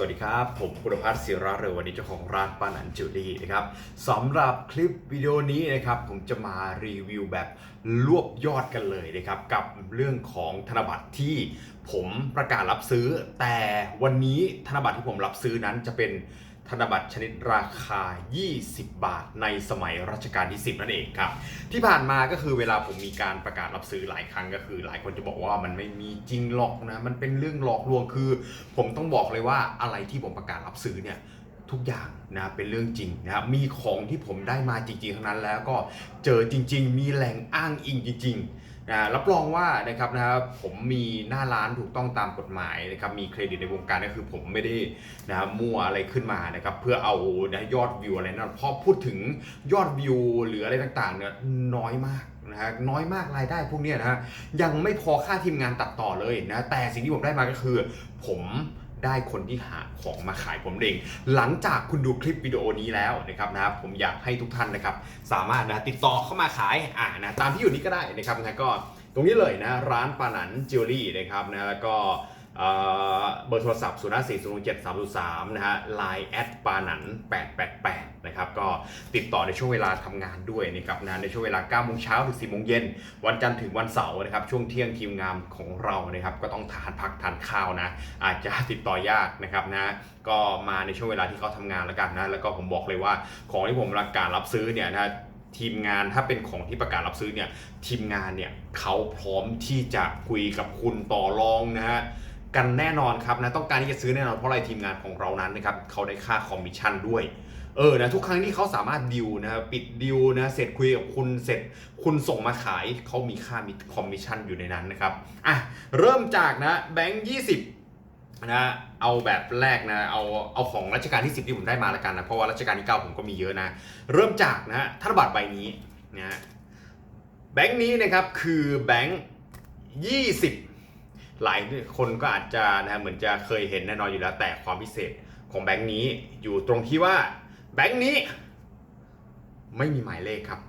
สวัสดีครับ ผมกุลพัฒน์ศิระเรววันนี้เจ้าของร้านปานันจูรี่นะครับสำหรับคลิปวิดีโอนี้นะครับผมจะมารีวิวแบบรวบยอดกันเลยนะครับกับเรื่องของธนบัตรที่ผมประกาศรับซื้อ แต่วันนี้ธนบัตรที่ผมรับซื้อนั้นจะเป็น ธนบัตรชนิดราคา 20 บาท ในสมัยรัชกาลที่ 10 นั่นเองครับ ที่ผ่านมาก็คือเวลาผมมีการประกาศรับซื้อหลายครั้งก็คือ หลายคนจะบอกว่ามันไม่มีจริงหรอกนะ มันเป็นเรื่องหลอกลวง คือ ผมต้องบอกเลยว่าอะไรที่ผมประกาศรับซื้อเนี่ย ทุกอย่างนะเป็นเรื่องจริงนะครับมีของที่ผมได้มาจริงๆทั้งนั้นแล้วก็เจอจริง ๆ มีแหล่งอ้างอิงจริงๆนะรับรองว่านะครับนะครับผมมีหน้าร้านถูกต้องตามกฎหมายนะครับมีเครดิตในวงการก็คือผมไม่ได้นะครับมั่วอะไรขึ้นมานะครับเพื่อเอานะยอดวิวอะไรนั่นเพราะพูดถึงยอดวิวหรืออะไรต่างๆเนี่ยน้อยมากนะฮะน้อยมากรายได้พวกเนี้ยนะฮะยังไม่พอค่าทีมงานตัดต่อเลยนะแต่สิ่งที่ผมได้มาก็คือ ผม ได้คนที่หาของมาขายผมเอง หลังจากคุณดูคลิปวิดีโอนี้แล้วนะครับนะผมอยากให้ทุกท่านนะครับ สามารถนะติดต่อเข้ามาขายอ่านะตามที่อยู่นี้ก็ได้นะครับนะก็ตรงนี้เลยนะร้านปานันจิวเวลรี่นะครับนะแล้วก็เบอร์โทรศัพท์ 0 5 4 0 7 3 0 3 นะฮะไลน์แอดปานัน888 นะครับก็ติดต่อในช่วงเวลาทำงานด้วยนะครับนะในช่วงเวลา9โมงเช้าถึง10โมงเย็นวันจันทร์ถึงวันเสาร์นะครับช่วงเที่ยงทีมงานของเรานะครับก็ต้องทานพักทานข้าวนะอาจจะติดต่อยากนะครับนะก็มาในช่วงเวลาที่เขาทำงานแล้วกันนะแล้วก็ผมบอกเลยว่าของที่ผมประกาศรับซื้อเนี่ยนะทีมงานถ้าเป็นของที่ประกาศรับซื้อเนี่ยทีมงานเนี่ยเขาพร้อมที่จะคุยกับคุณต่อรองนะฮะกันแน่นอนครับนะต้องการที่จะซื้อแน่นอนเพราะอะไรทีมงานของเรานั้นนะครับเขาได้ค่าคอมมิชชั่นด้วย เออนะทุกครั้งที่เขาสามารถดิวนะปิดดิวนะเสร็จคุยกับคุณเสร็จคุณส่งมาขายเขามีค่ามีคอมมิชชั่นอยู่ในนั้นนะครับอะเริ่มจากนะแบงค์ยี่สิบนะเอาแบบแรกนะเอาเอาของรัชกาลที่ 10 ที่ผมได้มาละกันนะเพราะว่ารัชกาลที่ 9 ผมก็มีเยอะนะ เริ่มจากนะธนบัตรใบนี้นะแบงค์นี้นะครับคือแบงค์20 หลายคนก็อาจจะนะฮะเหมือนจะเคยเห็นแน่นอนอยู่แล้วแต่ความพิเศษของแบงค์นี้อยู่ตรงที่ว่า แบงค์นี้ไม่มีหมายเลขครับ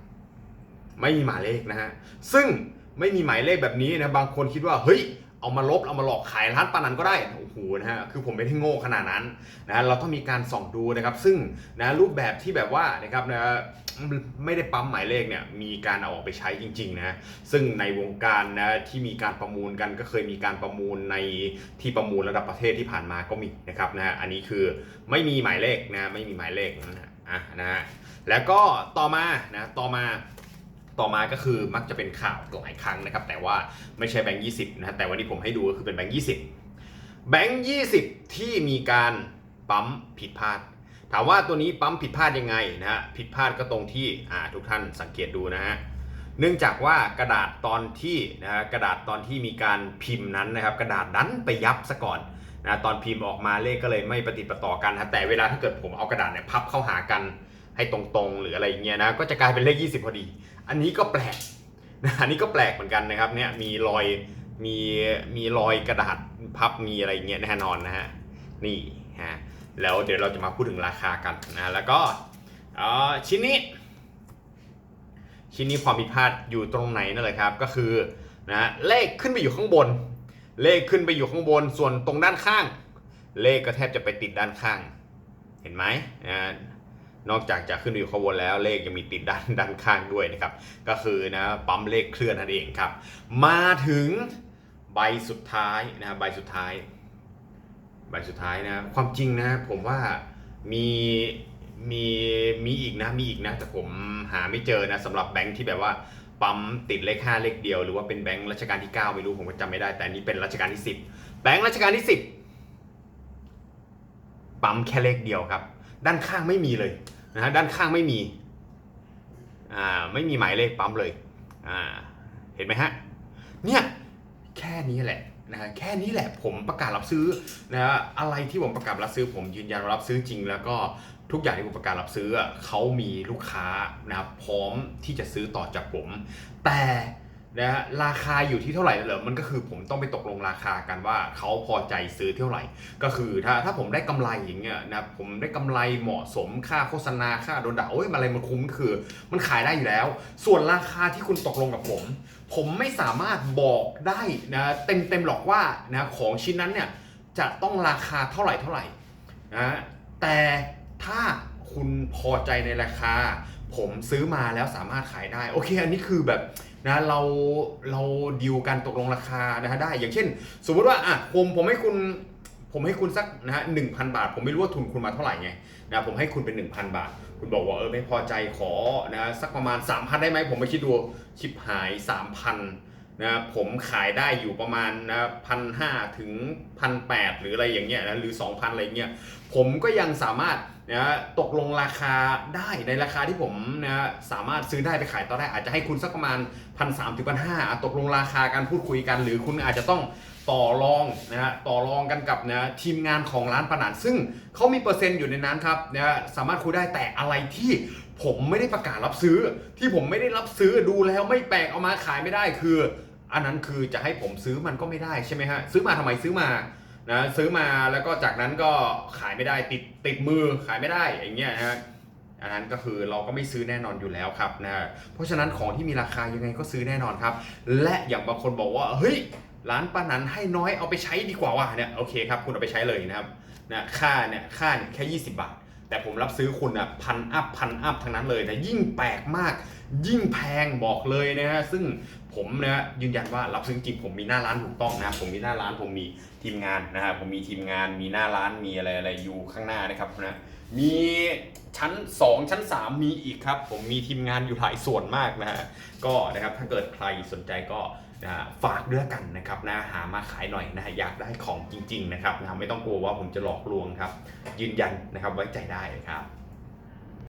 ไม่มีหมายเลขนะฮะซึ่งไม่มีหมายเลขแบบนี้นะบางคนคิดว่าเฮ้ยเอามาลบเอามาหลอกขายร้านปานันก็ได้โอ้โหนะฮะคือผมไม่ได้โง่ขนาดนั้นนะเราต้องมีการส่องดูนะครับ ซึ่งนะรูปแบบที่แบบว่านะครับนะ ไม่ได้ปั๊มหมายเลขเนี่ยมีการเอาออกไปใช้จริงๆนะซึ่งในวงการนะที่มีการประมูลกันก็เคยมีการประมูลในที่ประมูลระดับประเทศที่ผ่านมาก็มีนะครับนะฮะอันนี้คือไม่มีหมายเลขนะไม่มีหมายเลขนะฮะอะนะฮะแล้วก็ต่อมานะต่อมาต่อมาก็คือมักจะเป็นข่าวหลายครั้งนะครับ แต่ว่าไม่ใช่แบงค์ยี่สิบนะแต่วันนี้ผมให้ดูก็คือเป็นแบงค์ยี่สิบแบงค์ยี่สิบที่มีการปั๊มผิดพลาด ถามว่าตัวนี้ปั๊มผิดพลาดยังไงนะฮะผิดพลาดก็ตรงที่อ่าทุกท่านสังเกตดูนะฮะเนื่องจากว่ากระดาษตอนที่นะฮะกระดาษตอนที่มีการพิมพ์นั้นนะครับ กระดาษดันไปยับซะก่อนนะตอนพิมพ์ออกมาเลขก็เลยไม่ปฏิประต่อกันนะแต่เวลาถ้าเกิดผมเอากระดาษเนี่ยพับเข้าหากันให้ตรงๆ หรืออะไรอย่างเงี้ยนะก็จะกลายเป็นเลข 20 พอดี อันนี้ก็แปลกนะอันนี้ก็แปลกเหมือนกันนะครับเนี่ยมีรอยมีมีรอยกระดาษพับมีอะไรอย่างเงี้ยแน่นอนนะฮะนี่ฮะ แล้วเดี๋ยวเราจะมาพูดถึงราคากันนะแล้วก็ชิ้นนี้ ชิ้นนี้ความผิดพลาดอยู่ตรงไหนนั่นแหละครับก็คือนะเลขขึ้นไปอยู่ข้างบน เลขขึ้นไปอยู่ข้างบน ส่วนตรงด้านข้าง เลขก็แทบจะไปติดด้านข้าง เห็นไหมนะนอกจากจะขึ้นอยู่ข้างบนแล้วเลขยังมีติดด้านด้านข้างด้วยนะครับ ก็คือนะปั๊มเลขเคลื่อนนั่นเองครับ มาถึงใบสุดท้ายนะใบสุดท้าย ใบสุดท้ายนะความจริงนะผมว่ามีมีมีอีกนะมีอีกนะ แต่ผมหาไม่เจอนะสำหรับแบงค์ที่แบบว่าปั๊มติดเลข5เลขเดียว หรือว่าเป็นแบงค์รัชกาลที่ 9 ไม่รู้ผมก็จำไม่ได้ แต่นนี้เป็นรัชกาลที่ 10 แบงค์รัชกาลที่ 10 ปั๊มแค่เลขเดียวครับ ด้านข้างไม่มีเลยนะฮะด้านข้างไม่มีอ่าไม่มีหมายเลขปั๊มเลยอ่าเห็นไหมฮะเนี่ยแค่นี้แหละ นะฮะแค่นี้แหละผมประกาศรับซื้อนะฮะอะไรที่ผมประกาศรับซื้อ ผมยืนยันรับซื้อจริง แล้วก็ทุกอย่างที่ผมประกาศรับซื้อเขามีลูกค้านะครับพร้อมที่จะซื้อต่อจากผม แต่นะฮะราคาอยู่ที่เท่าไหร่เหรอมันก็คือผมต้องไปตกลงราคากันว่าเขาพอใจซื้อเท่าไหร่ ก็คือถ้าถ้าผมได้กำไรอย่างเงี้ยนะผมได้กำไรเหมาะสมค่าโฆษณาค่าโดนด่าโอ้ยอะไรมันคุ้มคือ มันขายได้อยู่แล้ว ส่วนราคาที่คุณตกลงกับผม ผมไม่สามารถบอกได้นะเต็มเต็มๆหรอกว่านะของชิ้นนั้นเนี่ยจะต้องราคาเท่าไหร่เท่าไหร่นะแต่ถ้าคุณพอใจในราคา ผมซื้อมาแล้วสามารถขายได้ โอเค อันนี้คือแบบนะเราเราดีลกันตกลงราคานะฮะได้ อย่างเช่น สมมติว่าอะผมผมให้คุณ ผมให้คุณสักนะฮะหนึ่งพันบาท ผมไม่รู้ว่าทุนคุณมาเท่าไหร่ไงนะผมให้คุณเป็น 1,000 บาท คุณบอกว่าเออไม่พอใจขอนะสักประมาณ 3,000 ได้ไหมผมไปคิดดูชิปหาย 3,000นะผมขายได้อยู่ประมาณนะพันห้าถึงพันแปดหรืออะไรอย่างเงี้ยนะหรือ 2,000 อะไรเงี้ยผมก็ยังสามารถนะตกลงราคาได้ในราคาที่ผมนะสามารถซื้อได้ไปขายต่อได้อาจจะให้คุณสักประมาณพันสามถึงพันห้าตกลงราคาการพูดคุยกัน หรือคุณอาจจะต้อง ต่อรองนะฮะต่อรองกันกับนะทีมงานของร้านปานันซึ่งเขามีเปอร์เซ็นต์อยู่ในนั้นครับนะสามารถคุยได้แต่อะไรที่ผมไม่ได้ประกาศรับซื้อ ที่ผมไม่ได้รับซื้อดูแล้วไม่แปลกเอามาขายไม่ได้คือ อันนั้นคือจะให้ผมซื้อมันก็ไม่ได้ใช่ไหมฮะซื้อมาทำไมซื้อมานะซื้อมาแล้วก็จากนั้นก็ขายไม่ได้ติดติดมือขายไม่ได้อย่างเงี้ยนะฮะอันนั้นก็คือเราก็ไม่ซื้อแน่นอนอยู่แล้วครับนะเพราะฉะนั้นของที่มีราคายังไงก็ซื้อแน่นอนครับ และอย่างบางคนบอกว่าเฮ้ย ร้านป้านันให้น้อยเอาไปใช้ดีกว่าว่ะเนี่ยโอเคครับคุณเอาไปใช้เลยนะครับนะค่าเนี่ยค่าเนี่ยแค่ 20 บาท แต่ผมรับซื้อคุณอะพันอัพพันอัพทั้งนั้นเลยนะยิ่งแปลกมาก ยิ่งแพงบอกเลยนะฮะซึ่งผมนะยืนยันว่ารับซื้อจริงผมมีหน้าร้านถูกต้องนะผมมีหน้าร้านผมมีทีมงานนะฮะผมมีทีมงานมีหน้าร้านมีอะไรอะไรอยู่ข้างหน้านะครับนะ มีชั้น 2 ชั้น 3 มีอีกครับ ผมมีทีมงานอยู่หลายส่วนมากนะฮะก็นะครับถ้าเกิดใครสนใจก็นะฝากด้วยกันนะครับนะหามาขายหน่อยนะฮะอยากได้ของจริง ๆ นะครับนะไม่ต้องกลัวว่าผมจะหลอกลวงครับ ยืนยันนะครับไว้ใจได้ครับ